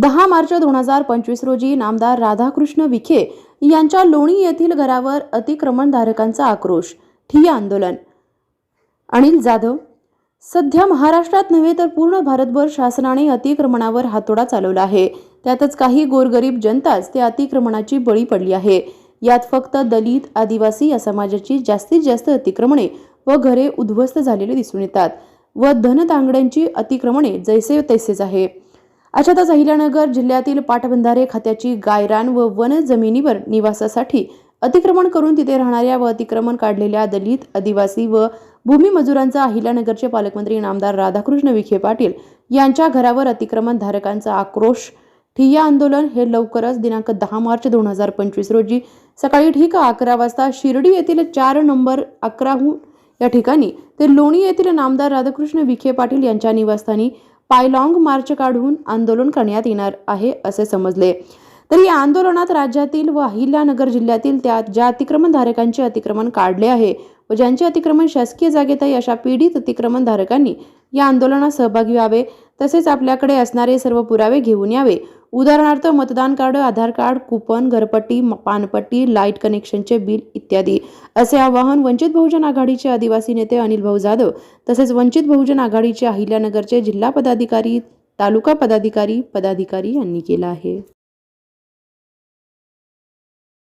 दहा मार्च दोन हजार पंचवीस रोजी नामदार राधाकृष्ण विखे यांच्या लोणी येथील घरावर अतिक्रमणधारकांचा आक्रोश ठिय्या आंदोलन. अनिल जाधव सध्या महाराष्ट्रात नव्हे तर पूर्ण भारतभर शासनाने अतिक्रमणावर हातोडा चालवला आहे. त्यातच काही गोरगरीब जनताच त्या अतिक्रमणाची बळी पडली आहे. यात फक्त दलित आदिवासी या समाजाची जास्तीत जास्त अतिक्रमणे व घरे उद्ध्वस्त झालेली दिसून येतात व धनतांगड्यांची अतिक्रमणे जैसे तैसेच आहे. अशातच अहिल्यानगर जिल्ह्यातील पाटबंधारे खात्याची गायरान व वन जमिनीवर निवासासाठी अतिक्रमण करून तिथे राहणाऱ्या व अतिक्रमण काढलेल्या दलित आदिवासी व भूमिमजुरांचा अहिल्यानगरचे पालकमंत्री नामदार राधाकृष्ण विखे पाटील यांच्या घरावर अतिक्रमण धारकांचा आक्रोश. ठिय्या आंदोलन हे लवकरच दिनांक दहा मार्च दोन हजार पंचवीस रोजी सकाळी ठीक अकरा वाजता शिर्डी येथील चार नंबर अकराहून या ठिकाणी ते लोणी येथील नामदार राधाकृष्ण विखे पाटील यांच्या निवासस्थानी पायलॉंग मार्च काढून आंदोलन करण्यात येणार आहे असे समजले. तर या आंदोलनात राज्यातील व अहिल्यानगर जिल्ह्यातील त्या ज्या अतिक्रमणधारकांचे अतिक्रमण काढले आहे व ज्यांचे अतिक्रमण शासकीय जागेत आहे अशा पीडित अतिक्रमणधारकांनी या आंदोलनात सहभागी व्हावे. तसेच आपल्याकडे असणारे सर्व पुरावे घेऊन यावे. उदाहरणार्थ मतदान कार्ड आधार कार्ड कुपन घरपट्टी पानपट्टी लाइट कनेक्शनचे बिल इत्यादी. असे आवाहन वंचित बहुजन आघाडीचे आदिवासी नेते अनिल भाऊ जाधव तसेच वंचित बहुजन आघाडीचे अहिल्यानगरचे जिल्हा पदाधिकारी तालुका पदाधिकारी पदाधिकारी यांनी केलं आहे.